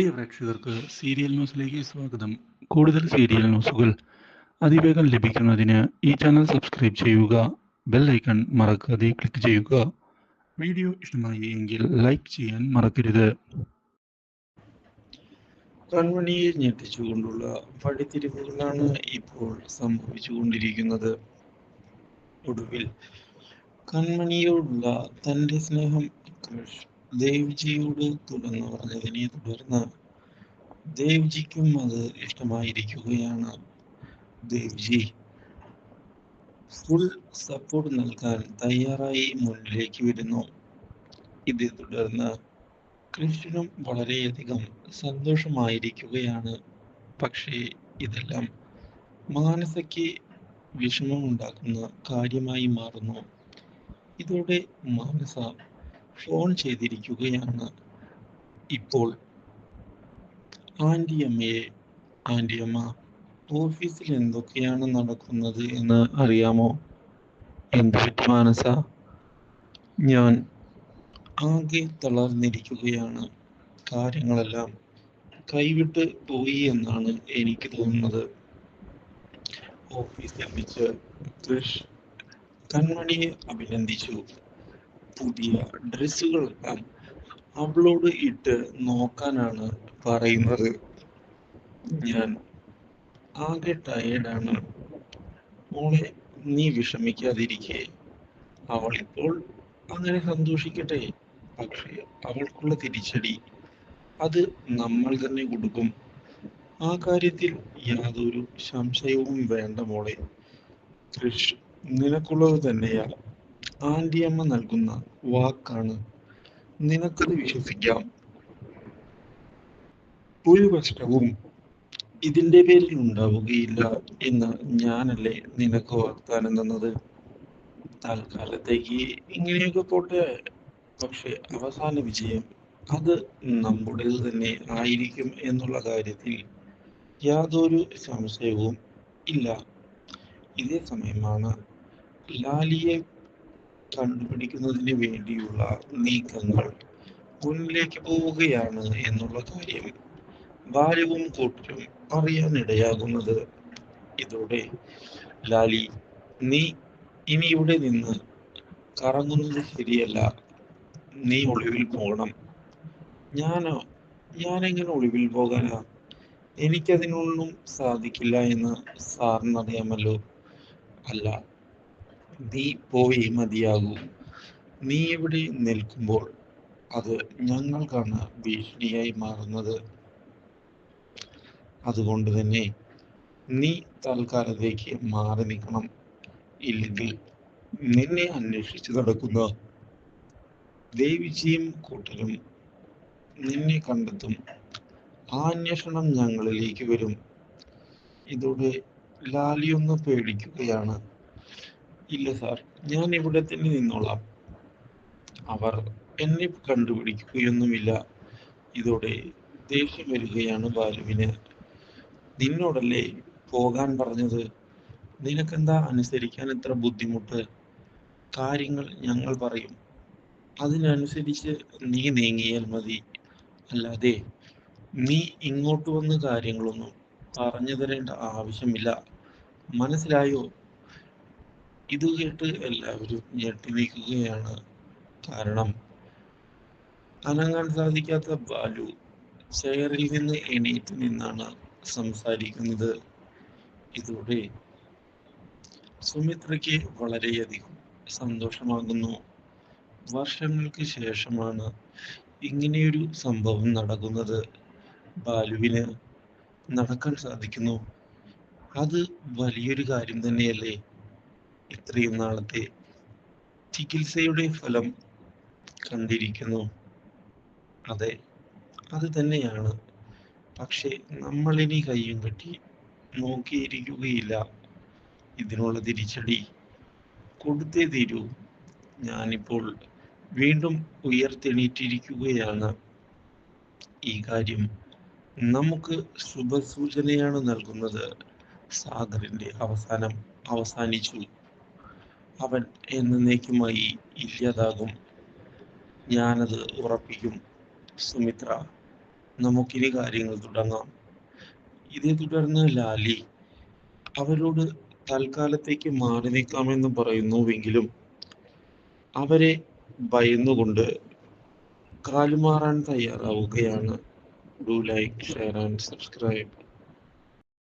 പ്രിയ പ്രേക്ഷകർക്ക് സീരിയൽ ന്യൂസിലേക്ക് സ്വാഗതം. കൂടുതൽ സീരിയൽ ന്യൂസുകൾ അതിവേഗം ലഭിക്കുന്നതിന് ഈ ചാനൽ സബ്സ്ക്രൈബ് ചെയ്യുക ബെൽ ഐക്കൺ മറക്കാതെ ക്ലിക്ക് ചെയ്യുക. വീഡിയോ ഇഷ്ടമായി എങ്കിൽ ലൈക്ക് ചെയ്യാൻ മറക്കരുത്. കൺമണിയെ ഞെട്ടിച്ചുകൊണ്ടുള്ള വഴിത്തിരിവുകളാണ് ഇപ്പോൾ സംഭവിച്ചുകൊണ്ടിരിക്കുന്നത്. ഒടുവിൽ കൺമണിയോടുള്ള തന്റെ സ്നേഹം ദേവ്ജിയോട് തുറന്നു പറഞ്ഞതിനെ തുടർന്ന് ദേവ്ജിക്കും അത് ഇഷ്ടമായിരിക്കുകയാണ്. ദേവ്ജി ഫുൾ സപ്പോർട്ട് നൽകാൻ തയ്യാറായി മുന്നിലേക്ക് വരുന്നു. ഇതേ തുടർന്ന് കൃഷ്ണനും വളരെയധികം സന്തോഷമായിരിക്കുകയാണ്. പക്ഷേ ഇതെല്ലാം മാനസയ്ക്ക് വിഷമമുണ്ടാക്കുന്ന കാര്യമായി മാറുന്നു. ഇതോടെ മാനസ ഫോൺ ചെയ്തിരിക്കുകയാണ് ഇപ്പോൾ. ആന്റിയമ്മയെ ആന്റിയമ്മ ഓഫീസിൽ എന്തൊക്കെയാണ് നടക്കുന്നത് എന്ന് അറിയാമോ? എന്ത് പറ്റി മാനസ? ഞാൻ ആകെ തളർന്നിരിക്കുകയാണ്. കാര്യങ്ങളെല്ലാം കൈവിട്ട് പോയി എന്നാണ് എനിക്ക് തോന്നുന്നത്. ഓഫീസിൽ വെച്ച് കൃഷ് കൺമണിയെ അഭിനന്ദിച്ചു. പുതിയ ഡ്രസ്സുകളെല്ലാം അപ്ലോഡ് ഇട്ട് നോക്കാനാണ് പറയുന്നത്. ഞാൻ ആകെ ടയേർഡാണ് മോളെ നീ വിഷമിക്കാതിരിക്കെ. അവൾ ഇപ്പോൾ അങ്ങനെ സന്തോഷിക്കട്ടെ. പക്ഷേ അവൾക്കുള്ള തിരിച്ചടി അത് നമ്മൾ തന്നെ കൊടുക്കും. ആ കാര്യത്തിൽ യാതൊരു സംശയവും വേണ്ട മോളെ. കൃഷ് നിനക്കുള്ളത് തന്നെയാ. ആന്റിയമ്മ നൽകുന്ന വാക്കാണ് നിനക്കത് വിശ്വസിക്കാം. ഒരു പ്രശ്നവും ഇതിന്റെ പേരിൽ ഉണ്ടാവുകയില്ല എന്ന് ഞാനല്ലേ നിനക്ക് വാഗ്ദാനം തന്നത്? തൽക്കാലത്തേക്ക് ഇങ്ങനെയൊക്കെ പോട്ടെ. പക്ഷെ അവസാന വിജയം അത് നമ്മുടേത് തന്നെ ആയിരിക്കും എന്നുള്ള കാര്യത്തിൽ യാതൊരു സംശയവും ഇല്ല. ഇതേ സമയമാണ് ലാലിയെ കണ്ടുപിടിക്കുന്നതിന് വേണ്ടിയുള്ള നീക്കങ്ങൾ മുന്നിലേക്ക് പോവുകയാണ് എന്നുള്ള കാര്യം ഭാര്യവും കൂട്ടരും അറിയാനിടയാകുന്നത്. ഇതോടെ ലാലി നീ ഇനി ഇവിടെ നിന്ന് കറങ്ങുന്നത് ശരിയല്ല. നീ ഒളിവിൽ പോകണം. ഞാനോ ഞാനെങ്ങനെ ഒളിവിൽ പോകാനാ? എനിക്കതിനൊന്നും സാധിക്കില്ല എന്ന് സാറിനറിയാമല്ലോ. അല്ല നീ പോയി മതിയാകൂ. നീ ഇവിടെ നിൽക്കുമ്പോൾ അത് ഞങ്ങൾക്കാണ് ഭീഷണിയായി മാറുന്നത്. അതുകൊണ്ട് തന്നെ നീ തൽക്കാലത്തേക്ക് മാറി നിൽക്കണം. ഇല്ലെങ്കിൽ നിന്നെ അന്വേഷിച്ച് നടക്കുന്ന ദേവിജിയും കൂട്ടരും നിന്നെ കണ്ടെത്തും. ആ അന്വേഷണം ഞങ്ങളിലേക്ക് വരും. ഇതോടെ ലാലിയൊന്ന് പേടിക്കുകയാണ്. ഇല്ല സാർ. ഞാൻ ഇവിടെ തന്നെ നിന്നോളാം. അവർ എന്നെ കണ്ടുപിടിക്കുകയൊന്നുമില്ല. ഇതോടെ ദേഷ്യം വരികയാണ് ബാലുവിന്. നിന്നോടല്ലേ പോകാൻ പറഞ്ഞത്? നിനക്കെന്താ അനുസരിക്കാൻ ഇത്ര ബുദ്ധിമുട്ട്? കാര്യങ്ങൾ ഞങ്ങൾ പറയും. അതിനനുസരിച്ച് നീ നീങ്ങിയാൽ മതി. അല്ലാതെ നീ ഇങ്ങോട്ട് വന്ന് കാര്യങ്ങളൊന്നും പറഞ്ഞു തരേണ്ട ആവശ്യമില്ല. മനസ്സിലായോ? ഇത് കേട്ട് എല്ലാവരും ഞെട്ടി നിൽക്കുകയാണ് കാരണം അനങ്ങാൻ സാധിക്കാത്ത ബാലു ചെയറിൽ നിന്ന് എണീറ്റ് നിന്നാണ് സംസാരിക്കുന്നത്. ഇതോടെ സുമിത്രയ്ക്ക് വളരെയധികം സന്തോഷമാകുന്നു. വർഷങ്ങൾക്ക് ശേഷമാണ് ഇങ്ങനെയൊരു സംഭവം നടക്കുന്നത്. ബാലുവിന് നടക്കാൻ സാധിക്കുന്നു. അത് വലിയൊരു കാര്യം തന്നെയല്ലേ? ഇത്രയും നാളത്തെ ചികിത്സയുടെ ഫലം കണ്ടിരിക്കുന്നു. അതെ അത് തന്നെയാണ്. പക്ഷെ നമ്മളിനി കയ്യും കെട്ടി നോക്കിയിരിക്കുകയില്ല. ഇതിനുള്ള തിരിച്ചടി കൊടുത്തേ തീരൂ. ഞാനിപ്പോൾ വീണ്ടും ഉയർത്തെണീറ്റിരിക്കുകയാണ്. ഈ കാര്യം നമുക്ക് ശുഭസൂചനയാണ് നൽകുന്നത്. സാഗറിന്റെ അവസാനം അവസാനിച്ചു. അവൻ എന്നേക്കുമായി ഇല്ലാതാകും. ഞാനത് ഉറപ്പിക്കും സുമിത്ര. നമുക്കിനി കാര്യങ്ങൾ തുടങ്ങാം. ഇതേ തുടർന്ന് ലാലി അവരോട് തൽക്കാലത്തേക്ക് മാറി നിൽക്കാമെന്ന് പറയുന്നുവെങ്കിലും അവരെ ഭയന്നുകൊണ്ട് കാലുമാറാൻ തയ്യാറാവുകയാണ്. Do like share and subscribe